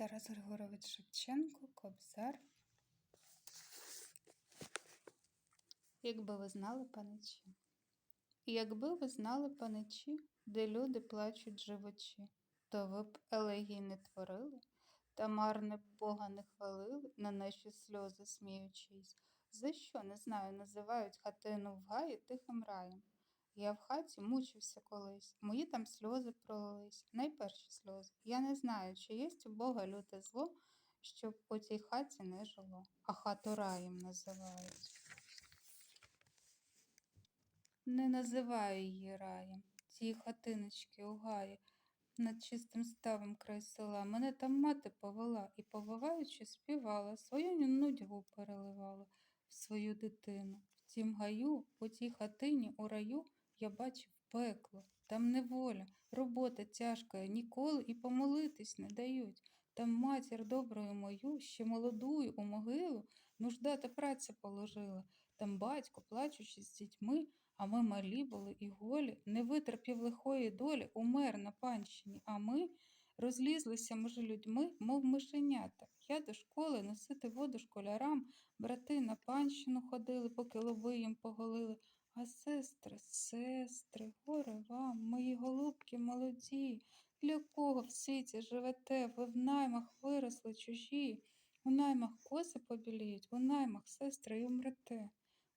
Тарас Григорович Шевченко, Кобзар. Якби ви знали паничі. Якби ви знали паничі, де люди плачуть живочі, то ви б елегій не творили, та марне Бога не хвалили, на наші сльози сміючись. За що, не знаю, називають хатину в гаї тихим раєм. Я в хаті мучився колись, мої там сльози пролились, найперші сльози. Я не знаю, чи єсть у Бога люте зло, щоб у тій хаті не жило, а хату раєм називають. Не називаю її раєм, ті хатиночки у гаї, над чистим ставом край села. Мене там мати повела і, повиваючи, співала, свою нудьгу переливала в свою дитину. В тім гаю, у тій хатині, у раю, я бачив пекло, там неволя, робота тяжка, ніколи і помолитись не дають. Там матір доброю мою, ще молодую у могилу, нужда та праця положила. Там батько, плачучи з дітьми, а ми малі були і голі, не витерпів лихої долі, умер на панщині, а ми розлізлися між людьми, мов мишенята. Я до школи носити воду школярам, брати на панщину ходили, поки лови їм поголили. А сестри, сестри, горе вам, мої голубки молоді, для кого в світі живете, ви в наймах виросли чужі, у наймах коси побіліють, у наймах сестри й умрете.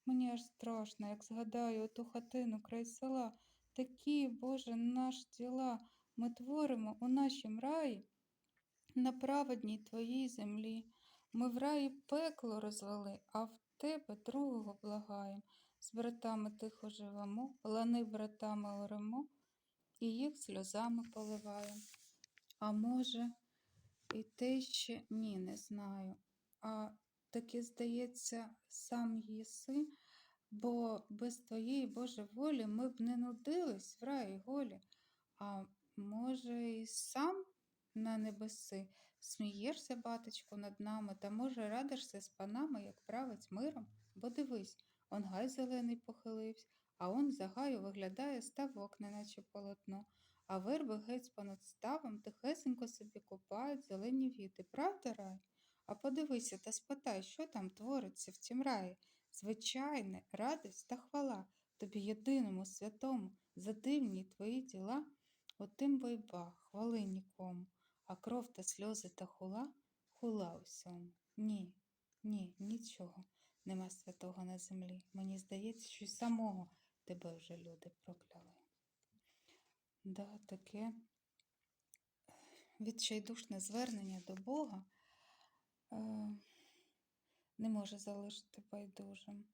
Мені аж страшно, як згадаю оту хатину край села. Такі, Боже, наш діла ми творимо у нашім раї на праведній твоїй землі. Ми в раї пекло розвели, а в тебе другого благаєм. З братами тихо живемо, лани братами оремо, і їх сльозами поливаємо. А може, і те ще ні, не знаю. А таки, здається, сам єси, бо без твоєї Боже волі ми б не нудились в раї голі. А може, і сам на небеси смієшся, батечку, над нами, та може радишся з панами, як править миром? Бо дивись, он гай зелений похилився, а он за гаю виглядає ставок, неначе полотно, а верби геть понад ставом тихесенько собі купають зелені віти. Правда, рай? А подивися та спитай, що там твориться в цім раї. Звичайне, радість та хвала тобі єдиному святому, за дивні твої діла, отим бойба, хвали нікому, а кров та сльози та хула, хула усьому. Ні, ні, нічого нема святого на землі. Мені здається, що й самого тебе вже люди прокляли. Да, таке відчайдушне звернення до Бога е, не може залишити байдужим,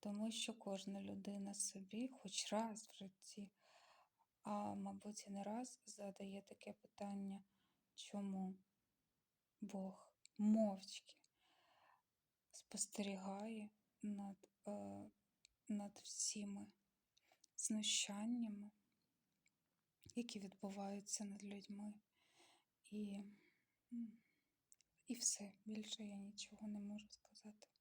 тому що кожна людина собі, хоч раз в житті, а мабуть, і не раз задає таке питання, чому Бог мовчки спостерігає над, е, над всіми знущаннями, які відбуваються над людьми. І, і все, більше я нічого не можу сказати.